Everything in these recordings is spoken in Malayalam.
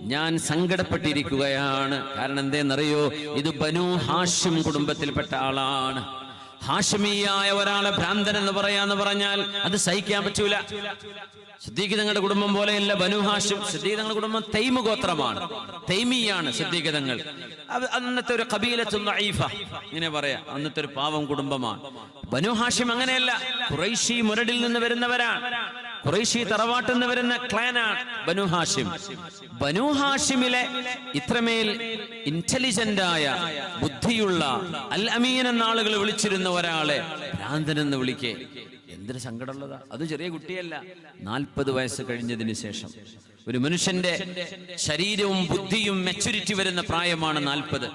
ഞാൻ സങ്കടപ്പെട്ടിരിക്കുകയാണ്. കാരണം എന്തേന്നറിയോ? ഇത് ബനു ഹാഷ്യം കുടുംബത്തിൽപ്പെട്ട ആളാണ്. ഹാഷിമിയായ ഒരാളെ ഭ്രാന്തൻ എന്ന് പറയാന്ന് പറഞ്ഞാൽ അത് സഹിക്കാൻ പറ്റൂല. സിദ്ദീഖ് കുടുംബം പോലെയല്ല ബനു ഹാഷിം. സിദ്ദീഖ് കുടുംബം തൈമ ഗോത്രമാണ്. തൈമിയാണ് സിദ്ദീഖ് അന്നത്തെ ഒരു കബീലത്തും ഇങ്ങനെ പറയാ. അന്നത്തെ ഒരു പാവം കുടുംബമാണ്. ബനു ഹാഷിം അങ്ങനെയല്ല. കുറൈശി മുരടിൽ നിന്ന് വരുന്നവരാണ്. ഖുറൈശി തറവാട്ടിൽ നിന്ന് വരുന്ന ക്ലാനാണ് ബനു ഹാഷിം. ബനു ഹാഷിമിലെ ഇത്രമേൽ ഇന്റലിജന്റ് ആയ ബുദ്ധിയുള്ള അൽ അമീൻ എന്ന ആളുകൾ വിളിച്ചിരുന്ന ഒരാളെ ഭ്രാന്തൻ എന്ന് വിളിക്കേ. എന്തൊരു സങ്കടമുള്ളതാ. അത് ചെറിയ കുട്ടിയല്ല. നാൽപ്പത് വയസ്സ് കഴിഞ്ഞതിന് ശേഷം. ഒരു മനുഷ്യന്റെ ശരീരവും ബുദ്ധിയും മെച്ചുരിറ്റി വരുന്ന പ്രായമാണ് നാൽപ്പത്.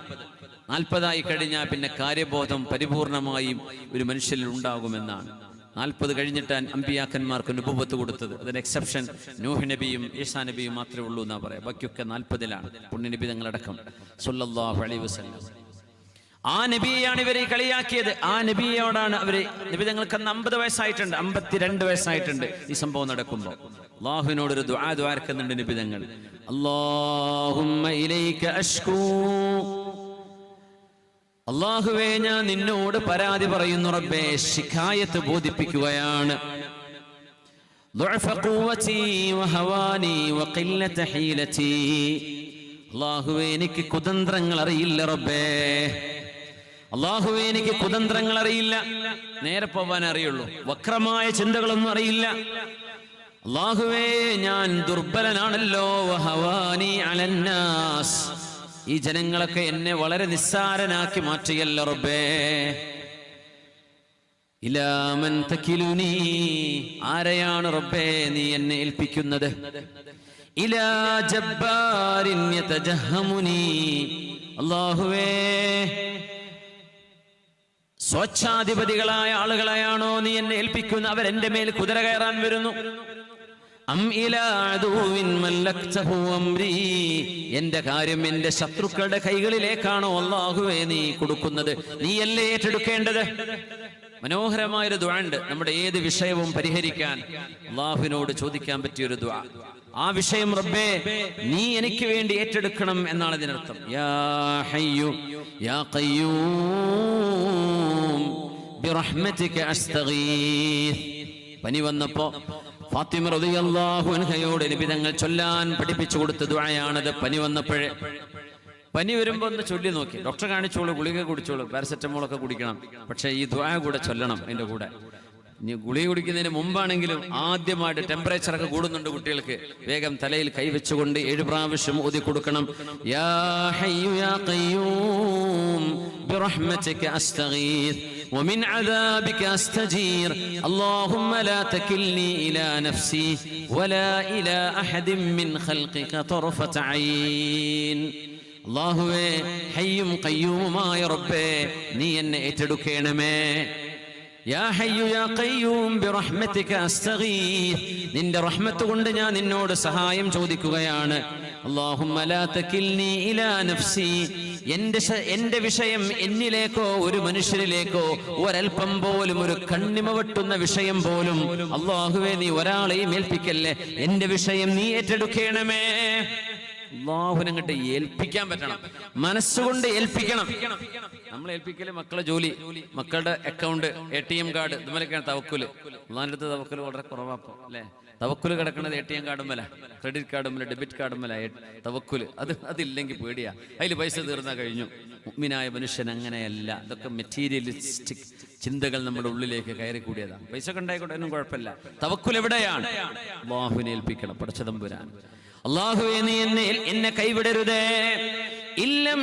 നാൽപ്പതായി കഴിഞ്ഞാൽ പിന്നെ കാര്യബോധം പരിപൂർണമായും ഒരു മനുഷ്യനിൽ ഉണ്ടാകുമെന്നാണ്. നാൽപ്പത് കഴിഞ്ഞിട്ടാൻ അമ്പിയാക്കന്മാർക്ക് നുപത്ത് കൊടുത്തത്. അതിന് എക്സെപ്ഷൻ നൂഹ് നബിയും ഈസാ നബിയും മാത്രമേ ഉള്ളൂ എന്നാ പറയാം. ബാക്കിയൊക്കെ നാൽപ്പതിലാണ്. പുണ്യനബി തങ്ങളടക്കം വസല്ലം. ആ നബിയാണ് ഇവരെ കളിയാക്കിയത്. ആ നബിയോടാണ് അവർ നബി തങ്ങൾക്ക് അന്ന് അമ്പത് വയസ്സായിട്ടുണ്ട്. അമ്പത്തിരണ്ട് വയസ്സായിട്ടുണ്ട് ഈ സംഭവം നടക്കുമ്പോൾ അള്ളാഹുവിനോട് ഒരു ദ്വാരക്കുന്നുണ്ട് നബി തങ്ങൾ ഇലൈക അഷ്കൂ. അള്ളാഹുവേ ഞാൻ നിന്നോട് പരാതി പറയുന്നു റബ്ബേ ശിഖായത്ത് ബോധിപ്പിക്കുകയാണ്. എനിക്ക് കുതന്ത്രങ്ങൾ അറിയില്ല റബ്ബേ. അള്ളാഹുവേ എനിക്ക് കുതന്ത്രങ്ങൾ അറിയില്ല. നേരെ പോവാൻ അറിയുള്ളൂ. വക്രമായ ചിന്തകളൊന്നും അറിയില്ല. അള്ളാഹുവേ ഞാൻ ദുർബലനാണല്ലോ. വഹവാനി അലന്നാസ് ഈ ജനങ്ങളൊക്കെ എന്നെ വളരെ നിസ്സാരനാക്കി മാറ്റിയല്ലോ റബ്ബേ. ഇലാമൻ തക്കിലുനീ ആരെയാണ് റബ്ബേ നീ എന്നെ ഏൽപ്പിക്കുന്നത്? ഇലാ ജബ്ബാരിൻ യതജഹമുനി അല്ലാഹുവേ. സ്വച്ഛാധിപതികളായ ആളുകളെയാണോ നീ എന്നെ ഏൽപ്പിക്കുന്ന? അവരെന്റെ മേൽ കുതിര കയറാൻ വരുന്നു. എന്റെ കാര്യം എന്റെ ശത്രുക്കളുടെ കൈകളിലേക്കാണോ അള്ളാഹുവേ നീ കൊടുക്കുന്നത്? നീ അല്ലേ ഏറ്റെടുക്കേണ്ടത്? മനോഹരമായൊരു ദ്വാണ്ട് നമ്മുടെ ഏത് വിഷയവും പരിഹരിക്കാൻ. അള്ളാഹുവിനോട് ചോദിക്കാൻ പറ്റിയ ഒരു ദ്വാ ആ വിഷയം റബ്ബേ നീ എനിക്ക് വേണ്ടി ഏറ്റെടുക്കണം എന്നാണ് ഇതിനർത്ഥം യാ ഹയ്യു യാ ബിറഹ്മതിക പനി വന്നപ്പോ ഫാത്തിമ റതിയല്ലാഹുൻഹയോട് നിബിതങ്ങൾ ചൊല്ലാൻ പഠിപ്പിച്ചു കൊടുത്ത ദുഴയാണത് പനി വന്നപ്പോഴേ പനി വരുമ്പോൾ ഒന്ന് ചൊല്ലി നോക്കി. ഡോക്ടർ കാണിച്ചോളൂ ഗുളിക കുടിച്ചോളൂ പാരസെറ്റമോൾ ഒക്കെ കുടിക്കണം. പക്ഷേ ഈ ദുഴ കൂടെ ചൊല്ലണം എന്റെ കൂടെ. ഇനി ഗുളിക കുടിക്കുന്നതിന് മുമ്പാണെങ്കിലും ആദ്യമായിട്ട് ടെമ്പറേച്ചർ ഒക്കെ കൂടുന്നുണ്ട് കുട്ടികൾക്ക്. വേഗം തലയിൽ കൈവച്ചുകൊണ്ട് ഏഴ് പ്രാവശ്യം ഓതി കൊടുക്കണം. യാ ഹയ്യു യാ ഖയ്യൂം ومن عذابك أستجير اللهم لا تكلني إلى نفسي ولا إلى أحد من خلقك طرفة عين അള്ളാഹുവേ ഹയ്യും കയ്യൂമുമായ റബ്ബേ നീ എന്നെ ഏറ്റെടുക്കണമേ യാ ഹയ്യു യാ ഖയ്യൂം ബിറഹ്മതിക അസ്തഗീസ് നിന്റെ റഹ്മത്ത് കൊണ്ട് ഞാൻ നിന്നോട് സഹായം ചോദിക്കുകയാണ് അല്ലാഹുമ്മ ലാ തകിൽനി ഇലാ നഫ്സി എന്റെ എന്റെ വിഷയം എന്നിലേക്കോ ഒരു മനുഷ്യരിലേക്കോ ഒരൽപ്പം പോലും ഒരു കണ്ണിമ വെട്ടുന്ന വിഷയം പോലും അള്ളാഹുവേ നീ ഒരാളെയും ഏൽപ്പിക്കല്ലേ? എന്റെ വിഷയം നീ ഏറ്റെടുക്കണമേ. അള്ളാഹുനങ്ങട്ട് ഏൽപ്പിക്കാൻ പറ്റണം. മനസ്സുകൊണ്ട് ഏൽപ്പിക്കണം. നമ്മൾ ഏൽപ്പിക്കൽ മക്കളെ ജോലി മക്കളുടെ account A T M card ഇതുപോലെയൊക്കെയാണ് തവക്കുൽ. അള്ളാഹിന്റെ അടുത്ത് തവക്കുൽ വളരെ കുറവാപ്പോ അല്ലെ? തവക്കുൽ കിടക്കുന്നത് എ ടി എം കാർഡും കാർഡുമല്ല ക്രെഡിറ്റ് കാർഡും കാർഡുമല്ല ഡെബിറ്റ് കാർഡും കാർഡുമല്ല തവക്കുൽ. അത് അതില്ലെങ്കിൽ പേടിയാ. അതിൽ പൈസ തീർന്നാ കഴിഞ്ഞു. മുഗ്മിനായ മനുഷ്യൻ അങ്ങനെയല്ല. ഇതൊക്കെ മെറ്റീരിയലിസ്റ്റിക് ചിന്തകൾ നമ്മുടെ ഉള്ളിലേക്ക് കയറി കൂടിയതാണ് പൈസ ഒക്കെ ഉണ്ടായിക്കോട്ടെ ഒന്നും കുഴപ്പമില്ല. തവക്കുൽ എവിടെയാണ്? അള്ളാഹുവിനെ ഏൽപ്പിക്കണം. പടച്ചതമ്പുരാൻ അള്ളാഹുവെ നീ എന്നെ എന്നെ കൈവിടരുതേ. ഇല്ലം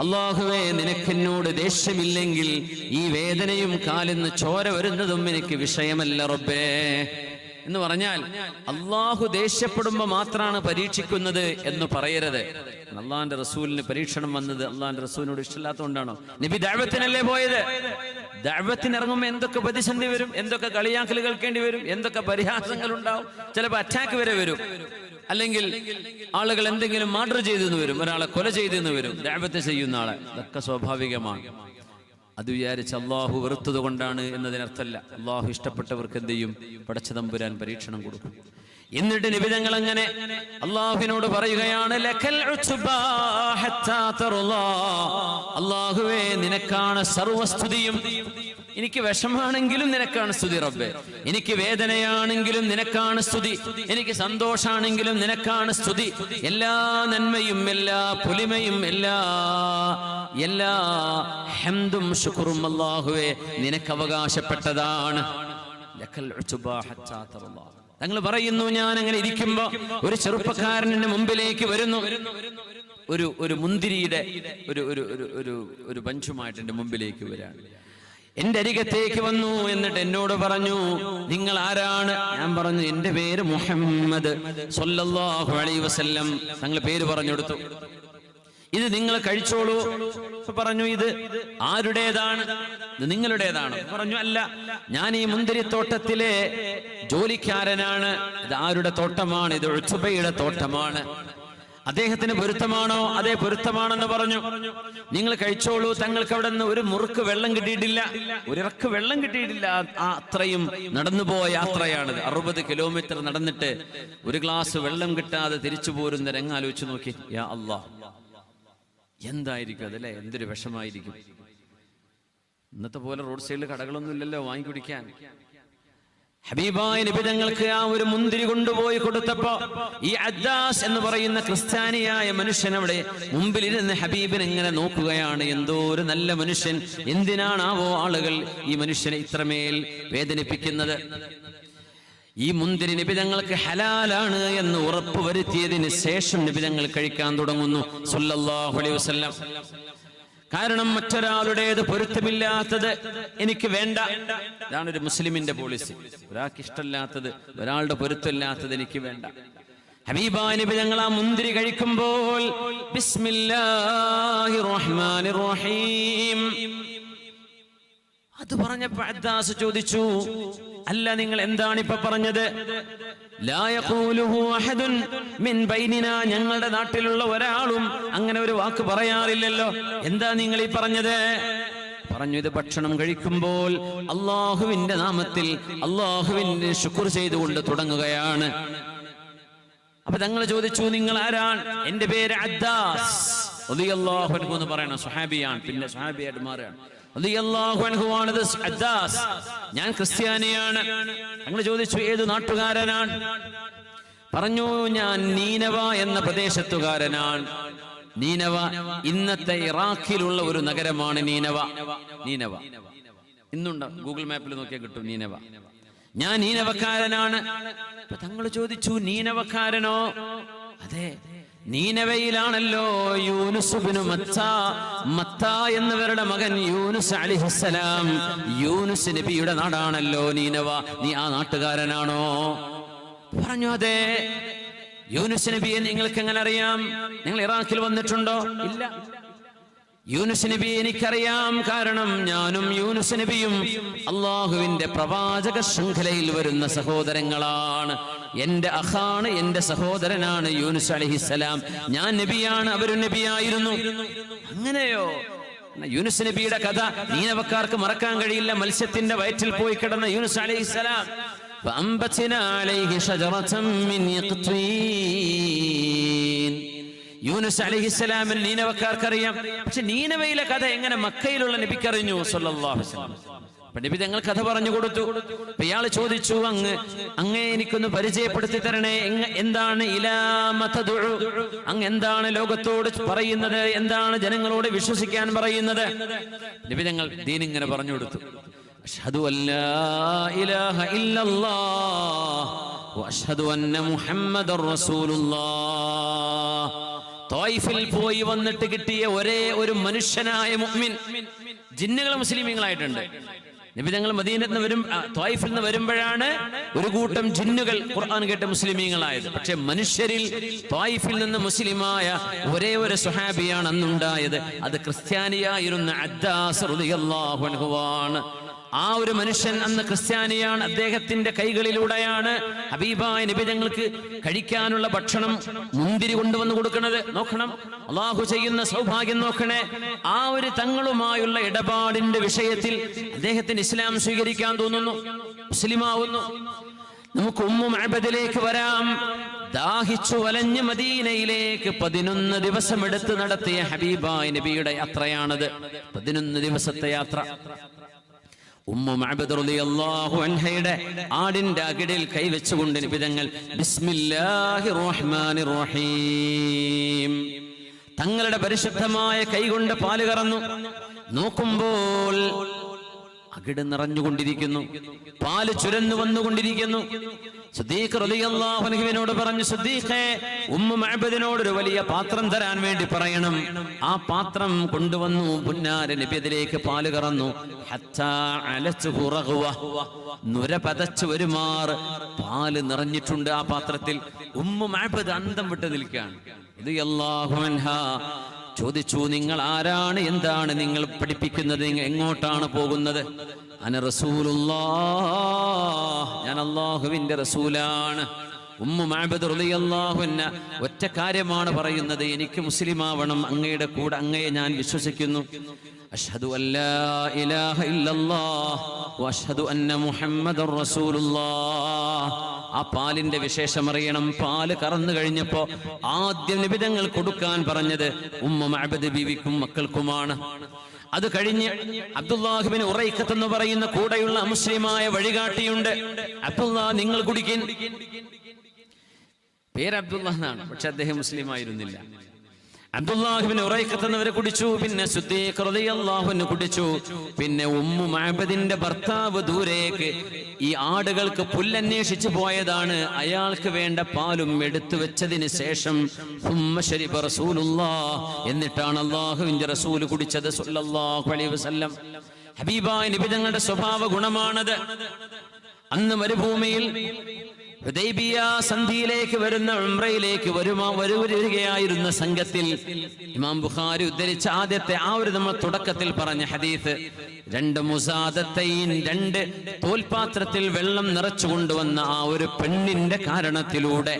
അള്ളാഹുവേ നിനക്കെന്നോട് ദേഷ്യമില്ലെങ്കിൽ ഈ വേദനയും കാലിന്ന് ചോര വരുന്നതും എനിക്ക് വിഷയമല്ല റബ്ബേ. എന്ന് പറഞ്ഞാൽ അള്ളാഹു ദേഷ്യപ്പെടുമ്പോ മാത്രമാണ് പരീക്ഷിക്കുന്നത് എന്ന് പറയരുത്. അള്ളാഹിന്റെ റസൂലിന് പരീക്ഷണം വന്നത് അള്ളാഹിന്റെ റസൂലിനോട് ഇഷ്ടമില്ലാത്തതുകൊണ്ടാണോ? നബി ദൈവത്തിനല്ലേ പോയത്? ദൈവത്തിന് ഇറങ്ങുമ്പോൾ എന്തൊക്കെ പ്രതിസന്ധി വരും? എന്തൊക്കെ കളിയാക്കൽ കേൾക്കേണ്ടി വരും? എന്തൊക്കെ പരിഹാസങ്ങൾ ഉണ്ടാവും? ചിലപ്പോൾ അറ്റാക്ക് വരെ വരും. അല്ലെങ്കിൽ ആളുകൾ എന്തെങ്കിലും മർഡർ ചെയ്തെന്ന് വരും. ഒരാളെ കൊല ചെയ്തെന്ന് വരും. ദൈവത്തെ ചെയ്യുന്ന ആളെ. ഇതൊക്കെ സ്വാഭാവികമാണ്. അത് വിചാരിച്ച് അള്ളാഹു വെറുത്തത് കൊണ്ടാണ് എന്നതിനർത്ഥമല്ല. അള്ളാഹു ഇഷ്ടപ്പെട്ടവർക്ക് എന്ത് ചെയ്യും? പടച്ചതമ്പുരാൻ പരീക്ഷണം കൊടുക്കും. എന്നിട്ട് നിബിതങ്ങൾ അങ്ങനെ അള്ളാഹുവിനോട് പറയുകയാണ്. അള്ളാഹുവേ നിനക്കാണ് സർവസ്തുതിയും. എനിക്ക് വിഷമാണെങ്കിലും നിനക്കാണ് സ്തുതി റബ്ബെ. എനിക്ക് വേദനയാണെങ്കിലും നിനക്കാണ് സ്തുതി. എനിക്ക് സന്തോഷാണെങ്കിലും നിനക്കാണ് സ്തുതി. എല്ലാ നന്മയും എല്ലാ പുലിമയും എല്ലാ എല്ലാ ഹെന്തും ശുക്റും അല്ലാഹുവേ നിനക്ക് അവകാശപ്പെട്ടതാണ്. ഹത്താ തറുല്ലാ. തങ്ങൾ പറയുന്നു ഞാൻ അങ്ങനെ ഇരിക്കുമ്പോ ഒരു ചെറുപ്പക്കാരനെ മുമ്പിലേക്ക് വരുന്നു. ഒരു ഒരു മുന്തിരിയുടെ ഒരു ഒരു ഒരു ഒരു ബഞ്ചുമായിട്ട് എന്റെ മുമ്പിലേക്ക് വരാണ്. എന്റെ അരികത്തേക്ക് വന്നു എന്നിട്ട് എന്നോട് പറഞ്ഞു നിങ്ങൾ ആരാണ്? ഞാൻ പറഞ്ഞു എന്റെ പേര് മുഹമ്മദ്. സൊല്ലാഹു അലൈ വസല്ലം തങ്ങൾ പേര് പറഞ്ഞു കൊടുത്തു ഇത് നിങ്ങൾ കഴിച്ചോളൂ. പറഞ്ഞു ഇത് ആരുടേതാണ്? ഇത് നിങ്ങളുടേതാണ്. പറഞ്ഞു അല്ല ഞാൻ ഈ മുന്തിരിത്തോട്ടത്തിലെ ജോലിക്കാരനാണ്. ഇത് ആരുടെ തോട്ടമാണ്? ഇത് ഉച്ചുബയുടെ തോട്ടമാണ്. അദ്ദേഹത്തിന് പൊരുത്തമാണോ? അതേ പൊരുത്തമാണെന്ന് പറഞ്ഞു. നിങ്ങൾ കഴിച്ചോളൂ. തങ്ങൾക്ക് അവിടെ നിന്ന് ഒരു മുറുക്ക് വെള്ളം കിട്ടിയിട്ടില്ല. ഒരിറക്ക് വെള്ളം കിട്ടിയിട്ടില്ല. അത്രയും നടന്നുപോയ യാത്രയാണിത്. അറുപത് കിലോമീറ്റർ നടന്നിട്ട് ഒരു ഗ്ലാസ് വെള്ളം കിട്ടാതെ തിരിച്ചു പോരുന്ന രംഗാലോചിച്ച് നോക്കി. യാ അള്ളാഹ് എന്തായിരിക്കും അതല്ലേ? എന്തൊരു വിഷമായിരിക്കും? ഇന്നത്തെ പോലെ റോഡ് സൈഡിൽ കടകളൊന്നും ഇല്ലല്ലോ വാങ്ങിക്കുടിക്കാൻ. ഹബീബായ നിബിതങ്ങൾക്ക് ആ ഒരു മുന്തിരി കൊണ്ടുപോയി കൊടുത്തപ്പോ ഈ അദ്ദാസ് എന്ന് പറയുന്ന ക്രിസ്ത്യാനിയായ മനുഷ്യൻ അവിടെ മുമ്പിലിരുന്ന് ഹബീബിനെ ഇങ്ങനെ നോക്കുകയാണ്. എന്തോ ഒരു നല്ല മനുഷ്യൻ. എന്തിനാണാവോ ആളുകൾ ഈ മനുഷ്യനെ ഇത്രമേൽ വേദനിപ്പിക്കുന്നത്? ഈ മുന്തിരി നിബിതങ്ങൾക്ക് ഹലാലാണ് എന്ന് ഉറപ്പ് വരുത്തിയതിന് ശേഷം നിബിതങ്ങൾ കഴിക്കാൻ തുടങ്ങുന്നു. സല്ലല്ലാഹു അലൈഹി വസല്ലം. കാരണം മറ്റൊരാളുടേത് പൊരുത്തമില്ലാത്തത് എനിക്ക് വേണ്ട. ഇതാണ് ഒരു മുസ്ലിമിന്റെ പോളിസി. ഒരാൾക്ക് ഇഷ്ടമില്ലാത്തത് ഒരാളുടെ പൊരുത്തമില്ലാത്തത് എനിക്ക് വേണ്ട. ഹബീബാ നബി ഞങ്ങൾ ആ മുന്തിരി കഴിക്കുമ്പോൾ അത് പറഞ്ഞപ്പോ ചോദിച്ചു അല്ല നിങ്ങൾ എന്താണ് ഇപ്പൊ പറഞ്ഞത് ഞങ്ങളുടെ നാട്ടിലുള്ള ഒരാളും അങ്ങനെ ഒരു വാക്ക് പറയാറില്ലല്ലോ. എന്താ നിങ്ങൾ ഈ പറഞ്ഞത്? പറഞ്ഞു ഇത് ഭക്ഷണം കഴിക്കുമ്പോൾ അള്ളാഹുവിന്റെ നാമത്തിൽ അള്ളാഹുവിന്റെ ശുക്ർ ചെയ്തുകൊണ്ട് തുടങ്ങുകയാണ്. അപ്പൊ തങ്ങൾ ചോദിച്ചു നിങ്ങൾ ആരാണ്? എന്റെ പേര് അദ്ദാസ്. എന്ന് പറയണം സുഹാബിയാണ് പിന്നെ സുഹാബിയായിട്ട് മാറുകയാണ്. ഞാൻ ക്രിസ്ത്യാനിയാണ്. ഞങ്ങൾ ചോദിച്ചു ഏത് നാട്ടുകാരനാണ്? പറഞ്ഞു ഞാൻ നീനവ എന്ന പ്രദേശത്തുകാരനാണ്. നീനവ ഇന്നത്തെ ഇറാഖിലുള്ള ഒരു നഗരമാണ് നീനവ. നീനവ. ഇന്നുണ്ട്. ഗൂഗിൾ മാപ്പിൽ നോക്കിയാൽ കിട്ടും നീനവ. ഞാൻ നീനവക്കാരനാണ്. തങ്ങൾ ചോദിച്ചു നീനവക്കാരനോ? അതെ. നീനവയിലാണല്ലോ യൂനുസുബിനു മത്ത. മത്ത എന്നവരുടെ മകൻ യൂനുസ് അലിഹിസലാം യൂനുസ് നബിയുടെ നാടാണല്ലോ നീനവ. നീ ആ നാട്ടുകാരനാണോ? പറഞ്ഞു അതെ. യൂനുസ് നബിയെ നിങ്ങൾക്ക് എങ്ങനെ അറിയാം നിങ്ങൾ ഇറാഖിൽ വന്നിട്ടുണ്ടോ? ഇല്ല. യൂനുസ് നബി എനിക്കറിയാം. കാരണം ഞാനും യൂനുസ് നബിയും അള്ളാഹുവിന്റെ പ്രവാചക ശൃംഖലയിൽ വരുന്ന സഹോദരങ്ങളാണ്. എന്റെ അഹാണ് എന്റെ സഹോദരനാണ് യൂനുസ് അലഹിസ്സലാം ഞാൻ നബിയാണ് അവരും നബിയായിരുന്നു. അങ്ങനെയോ? യൂനുസ് നബിയുടെ കഥ നീനവക്കാർക്ക് മറക്കാൻ കഴിയില്ല. മത്സ്യത്തിന്റെ വയറ്റിൽ പോയി കിടന്ന യൂനുസ് അലൈഹിസ്സലാം യൂനുസ് അലഹിസ്സലാമിൽ നീനവക്കാർക്കറിയാം പക്ഷെ നീനവയിലെ കഥ എങ്ങനെ മക്കയിലുള്ള നബിക്കറിഞ്ഞു? സല്ലാഹുസ്ലാം അപ്പൊ നബി തങ്ങൾ കഥ പറഞ്ഞു കൊടുത്തു. ഇയാൾ ചോദിച്ചു അങ്ങ് അങ്ങേ എനിക്കൊന്ന് പരിചയപ്പെടുത്തി തരണേ. എന്താണ് ഇലാമതദുഉ? അങ്ങ് എന്താണ് ലോകത്തോട് പറയുന്നത്? എന്താണ് ജനങ്ങളോട് വിശ്വസിക്കാൻ പറയുന്നത്? നബി തങ്ങൾ ദീൻ ഇങ്ങനെ പറഞ്ഞു കൊടുത്തു. അഷ്ഹദു അല്ലാ ഇലാഹ ഇല്ലല്ലാഹ് വഅഷ്ഹദു അന്ന മുഹമ്മദർ റസൂലുള്ളാഹ്. തോയിഫിൽ പോയി വന്നിട്ട് കിട്ടിയ ഒരേ ഒരു മനുഷ്യനായ മുഅ്മിൻ. ജിന്നുകൾ മുസ്ലിമീങ്ങളായിട്ടുണ്ട്. നബി തങ്ങൾ മദീനത്ത് നിന്ന് വരും ത്വായിഫിൽ നിന്ന് വരുമ്പോഴാണ് ഒരു കൂട്ടം ജിന്നുകൾ ഖുർആൻ കേട്ട മുസ്ലിമീങ്ങളായത്. പക്ഷെ മനുഷ്യരിൽ ത്വായിഫിൽ നിന്ന് മുസ്ലിമായ ഒരേ ഒരു സുഹാബിയാണ് അന്നുണ്ടായത്. അത് ക്രിസ്ത്യാനിയായിരുന്ന അദ്ദാസ് അൻഹുവാണ് ആ ഒരു മനുഷ്യൻ അന്ന് ക്രിസ്ത്യാനിയാണ്. അദ്ദേഹത്തിന്റെ കൈകളിലൂടെയാണ് ഹബീബായ നബി ഞങ്ങൾക്ക് കഴിക്കാനുള്ള ഭക്ഷണം മുന്തിരി കൊണ്ടുവന്ന് കൊടുക്കുന്നത്. നോക്കണം. അള്ളാഹു ചെയ്യുന്ന സൗഭാഗ്യം നോക്കണേ. ആ ഒരു തങ്ങളുമായുള്ള ഇടപാടിന്റെ വിഷയത്തിൽ അദ്ദേഹത്തിന് ഇസ്ലാം സ്വീകരിക്കാൻ തോന്നുന്നു. മുസ്ലിമാവുന്നു നമുക്ക് ഉമ്മും മഅബദിലേക്ക് വരാം. ദാഹിച്ചു വലഞ്ഞ് മദീനയിലേക്ക് പതിനൊന്ന് ദിവസം എടുത്ത് നടത്തിയ ഹബീബായ് നബിയുടെ യാത്രയാണത്. പതിനൊന്ന് ദിവസത്തെ യാത്ര. അൻഹയുടെ ആടിന്റെ അകിടിൽ കൈവച്ചുകൊണ്ട് നിബിതങ്ങൾ ബിസ്മില്ലാഹി റഹ്മാനി റഹീം തങ്ങളുടെ പരിശുദ്ധമായ കൈകൊണ്ട് പാൽ കറന്നു. നോക്കുമ്പോൾ അകിട് നിറഞ്ഞുകൊണ്ടിരിക്കുന്നു. പാൽ ചുരന്നു വന്നുകൊണ്ടിരിക്കുന്നു. സുദ്ദീഖ് റളിയല്ലാഹു അൻഹുവിനോട് പറഞ്ഞു സുദ്ദീഖേ ഉമ്മു മഅബദിനോട് ഒരു വലിയ പാത്രം തരാൻ വേണ്ടി പറയണം. ആ പാത്രം കൊണ്ടുവന്നു. പുന്നാര നബി അതിലേക്ക് പാൽ കറന്നു. നുര പതച്ചു വരുമാർ പാൽ നിറഞ്ഞിട്ടുണ്ട് ആ പാത്രത്തിൽ. ഉമ്മു മഅബദ് അന്തം വിട്ട് നിൽക്കുകയാണ്. ചോദിച്ചു നിങ്ങൾ ആരാണ് എന്താണ് നിങ്ങൾ പഠിപ്പിക്കുന്നത്? എങ്ങോട്ടാണ് പോകുന്നത്? അന റസൂലുള്ള ഞാൻ അള്ളാഹുവിന്റെ റസൂലാണ്. ഉമ്മു മാബദ് അൻഹ ഒറ്റ കാര്യമാണ് പറയുന്നത്. എനിക്ക് മുസ്ലിം ആവണം അങ്ങയുടെ കൂടെ അങ്ങയെ ഞാൻ വിശ്വസിക്കുന്നു. അഷ്ഹദു അല്ലാ ഇലാഹ ഇല്ലല്ലാഹ് വഅഷ്ഹദു അന്ന മുഹമ്മദർ റസൂലുള്ളാഹ്. ആ പാലിന്റെ വിശേഷം അറിയണം പാൽ കറന്നു കഴിഞ്ഞപ്പോ ആദ്യം നിബിതങ്ങൾ കൊടുക്കാൻ പറഞ്ഞത് ഉമ്മ മഅബദ് ബീവിക്കും മക്കൾക്കുമാണ്. അത് കഴിഞ്ഞ് അബ്ദുല്ലാഹിബിന് ഉറൈക്കത്ത് എന്ന് പറയുന്ന കൂടെയുള്ള മുസ്ലിമായ വഴികാട്ടിയുണ്ട്. അബ്ദുല്ലാ നിങ്ങൾ കുടിക്കിൻ. പേര് അബ്ദുള്ള എന്നാണ്. പക്ഷെ അദ്ദേഹം മുസ്ലിം ആയിരുന്നില്ല ഉറൈഖത്ത് എന്നവരെ കുടിച്ചു പിന്നെ സുദ്ദീഖ് റളിയല്ലാഹുവിന് കുടിച്ചു പിന്നെ ഉമ്മു മഅബദിന്റെ ഭർത്താവ് ദൂരേക്ക് ഈ ആടുകൾക്ക് പുല്ലന്വേഷിച്ചു പോയതാണ്. അയാൾക്ക് വേണ്ട പാലും എടുത്തു വെച്ചതിന് ശേഷം ഉമ്മ ശരിബ റസൂലുള്ളാഹ് എന്നിട്ടാണ് അള്ളാഹുവിന്റെ റസൂൽ കുടിച്ചത് സല്ലല്ലാഹു അലൈഹി വസല്ലം. ഹബീബായ നിബിതങ്ങളുടെ സ്വഭാവ ഗുണമാണത് അന്ന് മരുഭൂമിയിൽ ഹുദൈബിയ സന്ധിയിലേക്ക് വരുന്ന ഉംറയിലേക്ക് വരുമാ? വരികയായിരുന്ന സംഘത്തിൽ ഇമാം ബുഖാരി ഉദ്ധരിച്ച ആദ്യത്തെ ആ ഒരു നമ്മൾ തുടക്കത്തിൽ പറഞ്ഞ ഹദീസ് രണ്ട് മുസാദത്തൈൻ രണ്ട് തോൽപാത്രത്തിൽ വെള്ളം നിറച്ചു കൊണ്ടുവന്ന ആ ഒരു പെണ്ണിന്റെ കാരണത്തിലൂടെ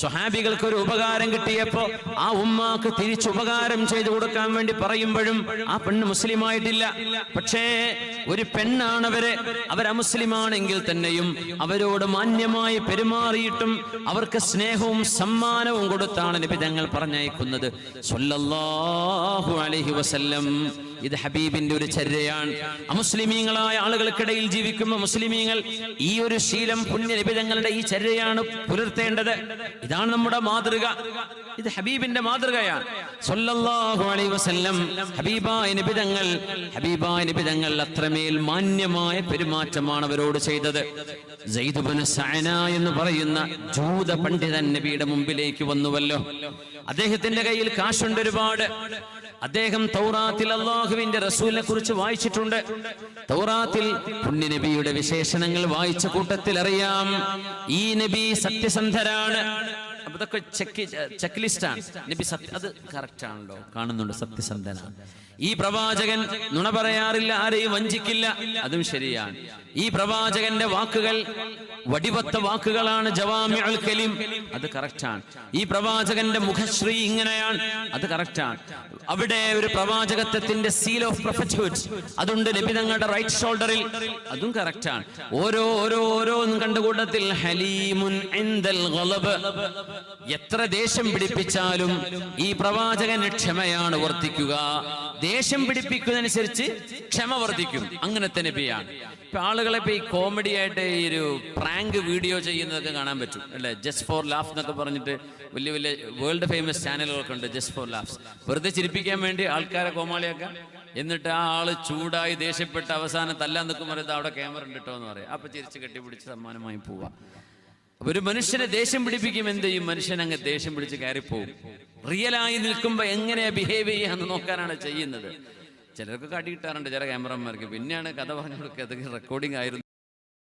സ്വഹാബികൾക്ക് ഒരു ഉപകാരം കിട്ടിയപ്പോ ആ ഉമ്മാക്ക് തിരിച്ചു ഉപകാരം ചെയ്തു കൊടുക്കാൻ വേണ്ടി പറയുമ്പോഴും ആ പെണ്ണ് മുസ്ലിം ആയിട്ടില്ല പക്ഷേ ഒരു പെണ്ണാണ് അവർ അവർ അമുസ്ലിമാണെങ്കിൽ തന്നെയും അവരോട് മാന്യമായി പെരുമാറിയിട്ടും അവർക്ക് സ്നേഹവും സമ്മാനവും കൊടുത്താണ് നബി തങ്ങൾ പറഞ്ഞയക്കുന്നത്. സൊല്ലാഹു അലഹി വസല്ലം. ഇത് ഹബീബിന്റെ ഒരു ചര്യയാണ്. അമുസ്ലിമീങ്ങളായ ആളുകൾക്കിടയിൽ ജീവിക്കുന്ന മുസ്ലിമീങ്ങൾ ഈ ഒരു ശീലം പുണ്യനിബിതങ്ങളുടെ ഈ ചര്യയാണ് പുലർത്തേണ്ടത്. ഇതാണ് നമ്മുടെ മാതൃക. ഇത് ഹബീബിന്റെ മാതൃകയാണ്. അലൈഹി വസല്ലം ഹബീബായ നിബിതങ്ങൾ ഹബീബായ നിബിതങ്ങൾ അത്രമേൽ മാന്യമായ പെരുമാറ്റമാണ് അവരോട് ചെയ്തത്. എന്ന് പറയുന്ന ജൂത പണ്ഡിതൻ നബിയുടെ മുമ്പിലേക്ക് വന്നുവല്ലോ. അദ്ദേഹത്തിന്റെ കയ്യിൽ കാശുണ്ട് ഒരുപാട്. അദ്ദേഹം തൗറാത്തിൽ അള്ളാഹുവിന്റെ റസൂലിനെ കുറിച്ച് വായിച്ചിട്ടുണ്ട്. തൗറാത്തിൽ പുണ്യ നബിയുടെ വിശേഷണങ്ങൾ വായിച്ച കൂട്ടത്തിൽ അറിയാം ഈ നബി സത്യസന്ധരാണ്. അതൊക്കെ ചെക്ക് ചെക്ക് ലിസ്റ്റാണ്. നബി സത്യ അത് കറക്റ്റ് ആണല്ലോ. കാണുന്നുണ്ട് സത്യസന്ധനാണ്. ഈ പ്രവാചകൻ നുണ പറയാറില്ല ആരെയും വഞ്ചിക്കില്ല. അതും ശരിയാണ്. ഈ പ്രവാചകന്റെ വാക്കുകൾ വടിവത്ത വാക്കുകളാണ്. ജവാമി കലിം. അത് കറക്റ്റാണ്. ഈ പ്രവാചകന്റെ മുഖശ്രീ ഇങ്ങനെയാണ്. അത് കറക്റ്റാണ്. അവിടെ ഒരു പ്രവാചകത്വത്തിന്റെ സീൽ ഓഫ് പ്രൊഫറ്റ്ഹുഡ് അതുണ്ട് ലഭിതങ്ങളുടെ റൈറ്റ് ഷോൾഡറിൽ അതും കറക്റ്റാണ്. ഓരോ ഓരോ ഓരോന്നും കണ്ടുകൂട്ടത്തിൽ ഹലീമുൻ എത്ര ദേഷ്യം പിടിപ്പിച്ചാലും ഈ പ്രവാചകന് ക്ഷമയാണ് വർദ്ധിക്കുക. ദേഷ്യം പിടിപ്പിക്കുന്നതനുസരിച്ച് ക്ഷമ വർദ്ധിക്കും. അങ്ങനത്തെ നബിയാണ് ഇപ്പൊ ആളുകളെ ഇപ്പൊ ഈ കോമഡി ആയിട്ട് ഈ ഒരു പ്രാങ്ക് വീഡിയോ ചെയ്യുന്നതൊക്കെ കാണാൻ പറ്റും. അല്ലെ? ജസ്റ്റ് ഫോർ ലാഫ് എന്നൊക്കെ പറഞ്ഞിട്ട് വലിയ വലിയ വേൾഡ് ഫേമസ് ചാനലുകളൊക്കെ ഉണ്ട് ജസ്റ്റ് ഫോർ ലാഫ്സ് വെറുതെ ചിരിപ്പിക്കാൻ വേണ്ടി ആൾക്കാരെ കോമാളിയാക്കാം എന്നിട്ട് ആ ആൾ ചൂടായി ദേഷ്യപ്പെട്ട് അവസാനം തല്ലാൻ പറയുന്നത് അവിടെ ക്യാമറ ഉണ്ട് കേട്ടോ എന്ന് പറയാം. അപ്പൊ ചിരിച്ച് കെട്ടിപ്പിടിച്ച് സമ്മാനമായി പോവാ. ഒരു മനുഷ്യനെ ദേഷ്യം പിടിപ്പിക്കും എന്ത് ചെയ്യും? മനുഷ്യൻ അങ്ങ് ദേഷ്യം പിടിച്ച് കയറിപ്പോവും. റിയലായി നിൽക്കുമ്പോൾ എങ്ങനെ ബിഹേവ് ചെയ്യാന്ന് നോക്കാനാണ് ചെയ്യുന്നത്. ചിലർക്ക് കാട്ടി കിട്ടാറുണ്ട് ചില ക്യാമറമാർക്ക് പിന്നെയാണ് കഥ പറഞ്ഞു കൊടുക്കുക. റെക്കോർഡിംഗ് ആയിരുന്നു.